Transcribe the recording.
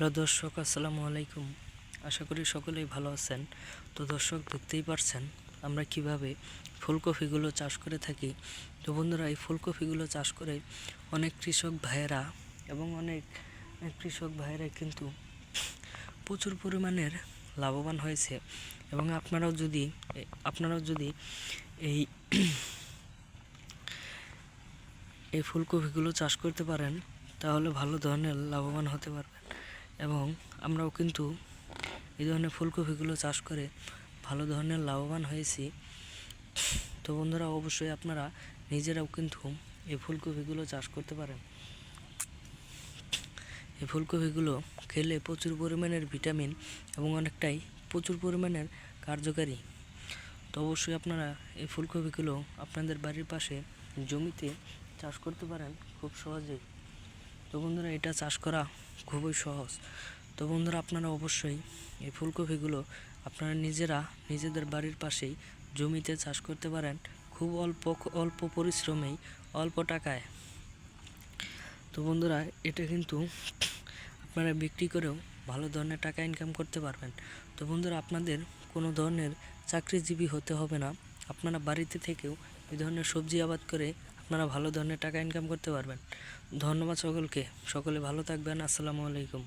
Hello দর্শক, আসসালামু আলাইকুম। আশা করি সকলেই ভালো আছেন। তো দর্শক, দেখতেই পারছেন আমরা কীভাবে ফুলকপিগুলো চাষ করে থাকি। তো বন্ধুরা, এই ফুলকপিগুলো চাষ করে অনেক কৃষক ভাইয়েরা এবং অনেক কৃষক ভাইয়েরা কিন্তু প্রচুর পরিমাণের লাভবান হয়েছে। এবং আপনারাও যদি আপনারাও যদি এই এই ফুলকপিগুলো চাষ করতে পারেন, তাহলে ভালো ধরনের লাভবান হতে পারবেন। এবং আমরাও কিন্তু এই ধরনের ফুলকপিগুলো চাষ করে ভালো ধরনের লাভবান হয়েছি। তো বন্ধুরা, অবশ্যই আপনারা নিজেরাও কিন্তু এই ফুলকপিগুলো চাষ করতে পারেন। এই ফুলকপিগুলো খেলে প্রচুর পরিমাণের ভিটামিন এবং অনেকটাই প্রচুর পরিমাণের কার্যকারী। তো অবশ্যই আপনারা এই ফুলকপিগুলো আপনাদের বাড়ির পাশে জমিতে চাষ করতে পারেন খুব সহজেই। তো বন্ধুরা, এটা চাষ করা খুবই সহজ। তো বন্ধুরা, আপনারা অবশ্যই এই ফুলকপিগুলো আপনারা নিজেরা নিজেদের বাড়ির পাশেই জমিতে চাষ করতে পারেন। খুব অল্প অল্প পরিশ্রমেই, অল্প টাকায়। তো বন্ধুরা, এটা কিন্তু আপনারা বিক্রি করেও ভালো ধরনের টাকা ইনকাম করতে পারবেন। তো বন্ধুরা, আপনাদের কোনো ধরনের চাকরিজীবী হতে হবে না। আপনারা বাড়িতে থেকেও এই ধরনের সবজি আবাদ করে আপনারা ভালো ধরনের টাকা ইনকাম করতে পারবেন। ধন্যবাদ সকলকে। সকলে ভালো থাকবেন। আসসালামু আলাইকুম।